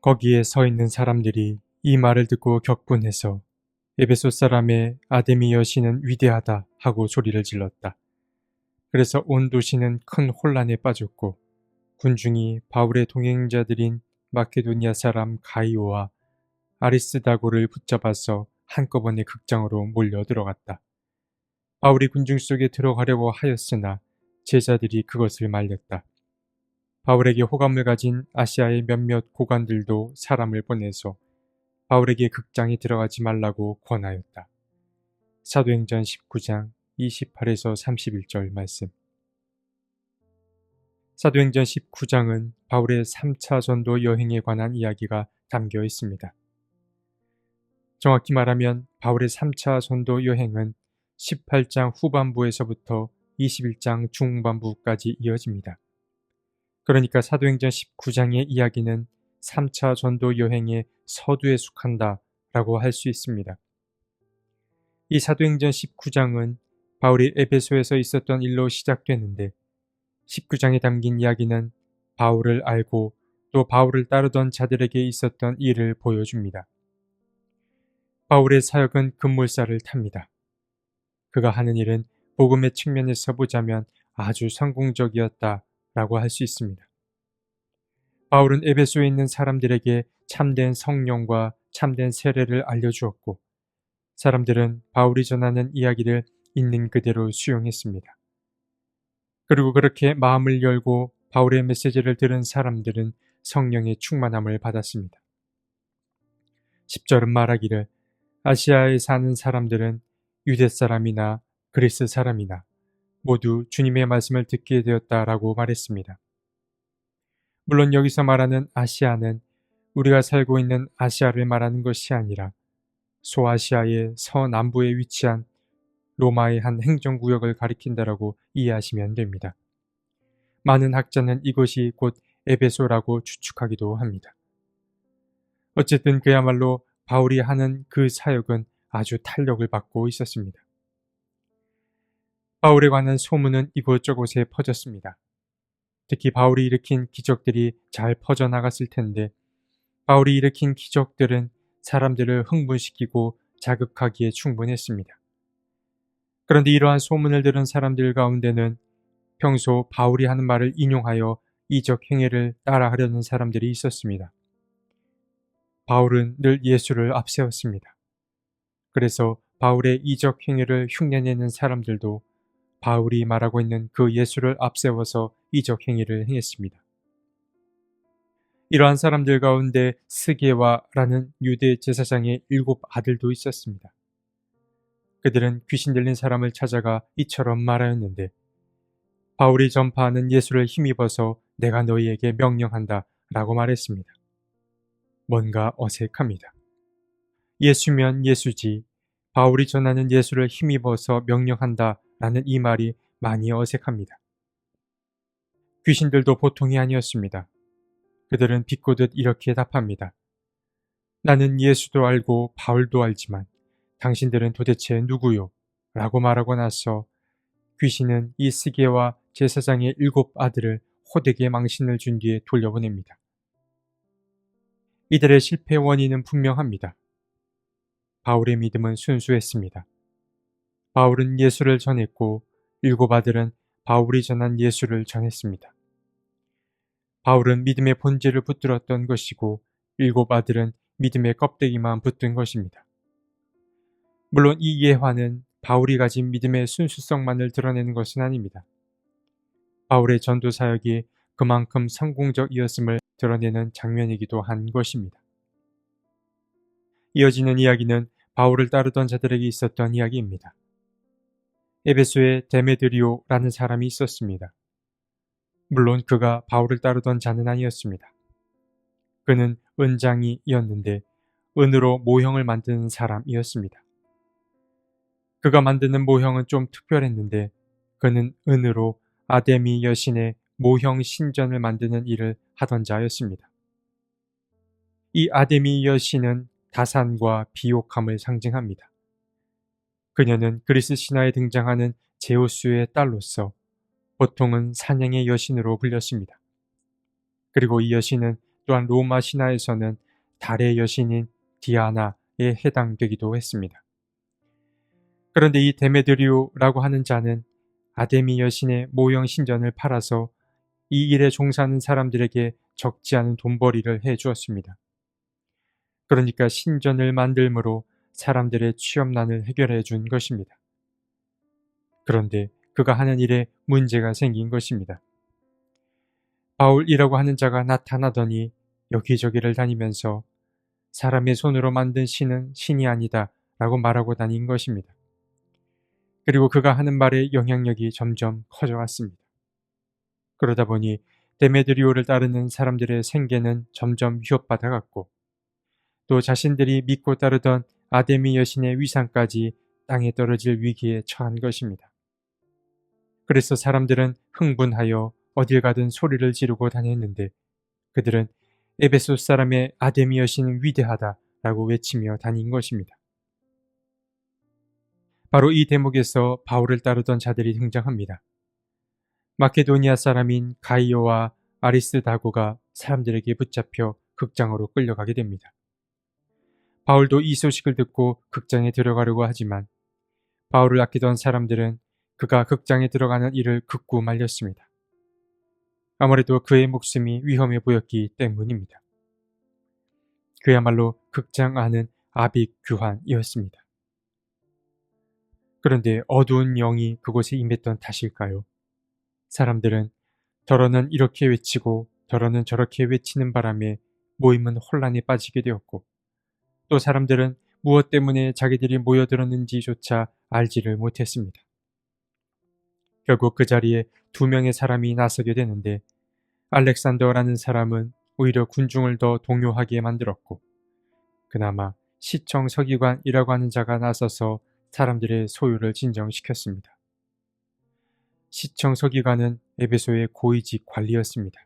거기에 서 있는 사람들이 이 말을 듣고 격분해서 에베소 사람의 아데미 여신은 위대하다 하고 소리를 질렀다. 그래서 온 도시는 큰 혼란에 빠졌고 군중이 바울의 동행자들인 마케도니아 사람 가이오와 아리스다고를 붙잡아서 한꺼번에 극장으로 몰려 들어갔다. 바울이 군중 속에 들어가려고 하였으나 제자들이 그것을 말렸다. 바울에게 호감을 가진 아시아의 몇몇 고관들도 사람을 보내서 바울에게 극장에 들어가지 말라고 권하였다. 사도행전 19장 28에서 31절 말씀. 사도행전 19장은 바울의 3차 전도 여행에 관한 이야기가 담겨 있습니다. 정확히 말하면 바울의 3차 전도 여행은 18장 후반부에서부터 21장 중반부까지 이어집니다. 그러니까 사도행전 19장의 이야기는 3차 전도 여행의 서두에 속한다 라고 할 수 있습니다. 이 사도행전 19장은 바울이 에베소에서 있었던 일로 시작되는데 19장에 담긴 이야기는 바울을 알고 또 바울을 따르던 자들에게 있었던 일을 보여줍니다. 바울의 사역은 급물살을 탑니다. 그가 하는 일은 복음의 측면에서 보자면 아주 성공적이었다 라고 할 수 있습니다. 바울은 에베소에 있는 사람들에게 참된 성령과 참된 세례를 알려주었고 사람들은 바울이 전하는 이야기를 있는 그대로 수용했습니다. 그리고 그렇게 마음을 열고 바울의 메시지를 들은 사람들은 성령의 충만함을 받았습니다. 10절은 말하기를 아시아에 사는 사람들은 유대 사람이나 그리스 사람이나 모두 주님의 말씀을 듣게 되었다라고 말했습니다. 물론 여기서 말하는 아시아는 우리가 살고 있는 아시아를 말하는 것이 아니라 소아시아의 서남부에 위치한 로마의 한 행정구역을 가리킨다라고 이해하시면 됩니다. 많은 학자는 이것이 곧 에베소라고 추측하기도 합니다. 어쨌든 그야말로 바울이 하는 그 사역은 아주 탄력을 받고 있었습니다. 바울에 관한 소문은 이곳저곳에 퍼졌습니다. 특히 바울이 일으킨 기적들이 잘 퍼져나갔을 텐데 바울이 일으킨 기적들은 사람들을 흥분시키고 자극하기에 충분했습니다. 그런데 이러한 소문을 들은 사람들 가운데는 평소 바울이 하는 말을 인용하여 이적 행위를 따라하려는 사람들이 있었습니다. 바울은 늘 예수를 앞세웠습니다. 그래서 바울의 이적 행위를 흉내내는 사람들도 바울이 말하고 있는 그 예수를 앞세워서 이적 행위를 행했습니다. 이러한 사람들 가운데 스게와라는 유대 제사장의 일곱 아들도 있었습니다. 그들은 귀신 들린 사람을 찾아가 이처럼 말하였는데 바울이 전파하는 예수를 힘입어서 내가 너희에게 명령한다 라고 말했습니다. 뭔가 어색합니다. 예수면 예수지, 바울이 전하는 예수를 힘입어서 명령한다 라는 이 말이 많이 어색합니다. 귀신들도 보통이 아니었습니다. 그들은 비꼬듯 이렇게 답합니다. 나는 예수도 알고 바울도 알지만 당신들은 도대체 누구요? 라고 말하고 나서 귀신은 이 스게와 제사장의 일곱 아들을 호되게 망신을 준 뒤에 돌려보냅니다. 이들의 실패 원인은 분명합니다. 바울의 믿음은 순수했습니다. 바울은 예수를 전했고 일곱 아들은 바울이 전한 예수를 전했습니다. 바울은 믿음의 본질을 붙들었던 것이고 일곱 아들은 믿음의 껍데기만 붙든 것입니다. 물론 이 예화는 바울이 가진 믿음의 순수성만을 드러내는 것은 아닙니다. 바울의 전도 사역이 그만큼 성공적이었음을 드러내는 장면이기도 한 것입니다. 이어지는 이야기는 바울을 따르던 자들에게 있었던 이야기입니다. 에베소에 데메드리오라는 사람이 있었습니다. 물론 그가 바울을 따르던 자는 아니었습니다. 그는 은장이었는데 은으로 모형을 만드는 사람이었습니다. 그가 만드는 모형은 좀 특별했는데 그는 은으로 아데미 여신의 모형 신전을 만드는 일을 하던 자였습니다. 이 아데미 여신은 다산과 비옥함을 상징합니다. 그녀는 그리스 신화에 등장하는 제우스의 딸로서 보통은 사냥의 여신으로 불렸습니다. 그리고 이 여신은 또한 로마 신화에서는 달의 여신인 디아나에 해당되기도 했습니다. 그런데 이 데메드리오라고 하는 자는 아데미 여신의 모형 신전을 팔아서 이 일에 종사하는 사람들에게 적지 않은 돈벌이를 해 주었습니다. 그러니까 신전을 만들므로 사람들의 취업난을 해결해 준 것입니다. 그런데 그가 하는 일에 문제가 생긴 것입니다. 바울이라고 하는 자가 나타나더니 여기저기를 다니면서 사람의 손으로 만든 신은 신이 아니다 라고 말하고 다닌 것입니다. 그리고 그가 하는 말의 영향력이 점점 커져갔습니다. 그러다 보니 데메드리오를 따르는 사람들의 생계는 점점 위협받아갔고 또 자신들이 믿고 따르던 아데미 여신의 위상까지 땅에 떨어질 위기에 처한 것입니다. 그래서 사람들은 흥분하여 어딜 가든 소리를 지르고 다녔는데 그들은 에베소 사람의 아데미 여신은 위대하다 라고 외치며 다닌 것입니다. 바로 이 대목에서 바울을 따르던 자들이 등장합니다. 마케도니아 사람인 가이오와 아리스다고가 사람들에게 붙잡혀 극장으로 끌려가게 됩니다. 바울도 이 소식을 듣고 극장에 들어가려고 하지만 바울을 아끼던 사람들은 그가 극장에 들어가는 일을 극구 말렸습니다. 아무래도 그의 목숨이 위험해 보였기 때문입니다. 그야말로 극장 안은 아비규환이었습니다. 그런데 어두운 영이 그곳에 임했던 탓일까요? 사람들은 더러는 이렇게 외치고 더러는 저렇게 외치는 바람에 모임은 혼란에 빠지게 되었고 또 사람들은 무엇 때문에 자기들이 모여들었는지조차 알지를 못했습니다. 결국 그 자리에 두 명의 사람이 나서게 되는데 알렉산더라는 사람은 오히려 군중을 더 동요하게 만들었고 그나마 시청 서기관이라고 하는 자가 나서서 사람들의 소유를 진정시켰습니다. 시청 서기관은 에베소의 고위직 관리였습니다.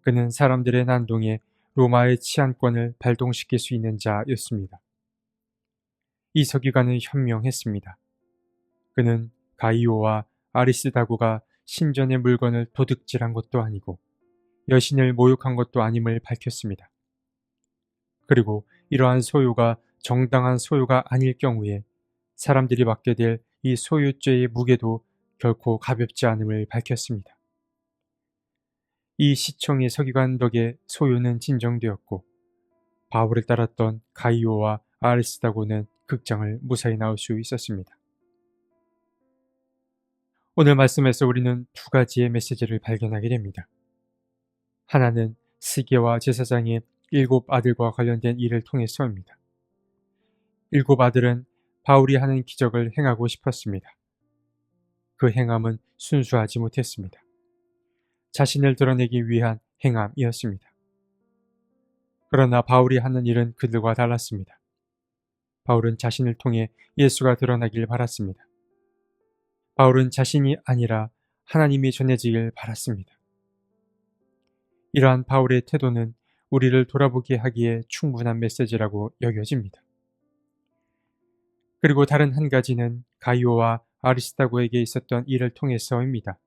그는 사람들의 난동에 로마의 치안권을 발동시킬 수 있는 자였습니다. 이 서기관은 현명했습니다. 그는 가이오와 아리스다고가 신전의 물건을 도둑질한 것도 아니고 여신을 모욕한 것도 아님을 밝혔습니다. 그리고 이러한 소유가 정당한 소유가 아닐 경우에 사람들이 받게 될 이 소유죄의 무게도 결코 가볍지 않음을 밝혔습니다. 이 시청의 서기관 덕에 소유는 진정되었고 바울을 따랐던 가이오와 아리스다고는 극장을 무사히 나올 수 있었습니다. 오늘 말씀에서 우리는 두 가지의 메시지를 발견하게 됩니다. 하나는 스게와 제사장의 일곱 아들과 관련된 일을 통해서입니다. 일곱 아들은 바울이 하는 기적을 행하고 싶었습니다. 그 행함은 순수하지 못했습니다. 자신을 드러내기 위한 행함이었습니다. 그러나 바울이 하는 일은 그들과 달랐습니다. 바울은 자신을 통해 예수가 드러나길 바랐습니다. 바울은 자신이 아니라 하나님이 전해지길 바랐습니다. 이러한 바울의 태도는 우리를 돌아보게 하기에 충분한 메시지라고 여겨집니다. 그리고 다른 한 가지는 가이오와 아리스타고에게 있었던 일을 통해서입니다.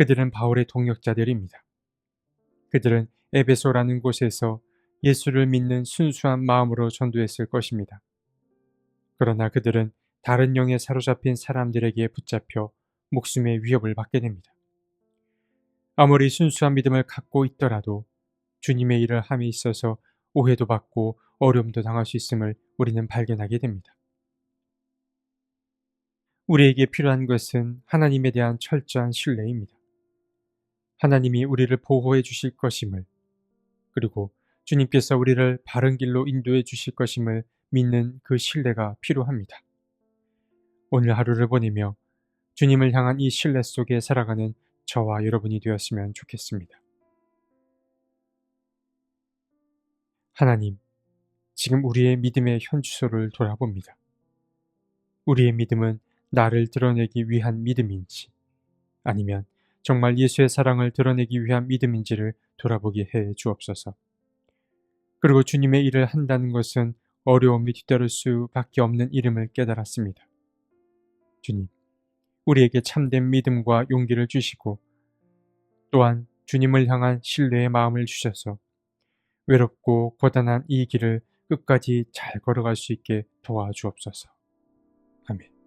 그들은 바울의 동역자들입니다. 그들은 에베소라는 곳에서 예수를 믿는 순수한 마음으로 전도했을 것입니다. 그러나 그들은 다른 영에 사로잡힌 사람들에게 붙잡혀 목숨의 위협을 받게 됩니다. 아무리 순수한 믿음을 갖고 있더라도 주님의 일을 함에 있어서 오해도 받고 어려움도 당할 수 있음을 우리는 발견하게 됩니다. 우리에게 필요한 것은 하나님에 대한 철저한 신뢰입니다. 하나님이 우리를 보호해 주실 것임을 그리고 주님께서 우리를 바른 길로 인도해 주실 것임을 믿는 그 신뢰가 필요합니다. 오늘 하루를 보내며 주님을 향한 이 신뢰 속에 살아가는 저와 여러분이 되었으면 좋겠습니다. 하나님, 지금 우리의 믿음의 현주소를 돌아봅니다. 우리의 믿음은 나를 드러내기 위한 믿음인지 아니면 정말 예수의 사랑을 드러내기 위한 믿음인지를 돌아보게 해 주옵소서. 그리고 주님의 일을 한다는 것은 어려움이 뒤따를 수밖에 없는 이름을 깨달았습니다. 주님, 우리에게 참된 믿음과 용기를 주시고 또한 주님을 향한 신뢰의 마음을 주셔서 외롭고 고단한 이 길을 끝까지 잘 걸어갈 수 있게 도와주옵소서. 아멘.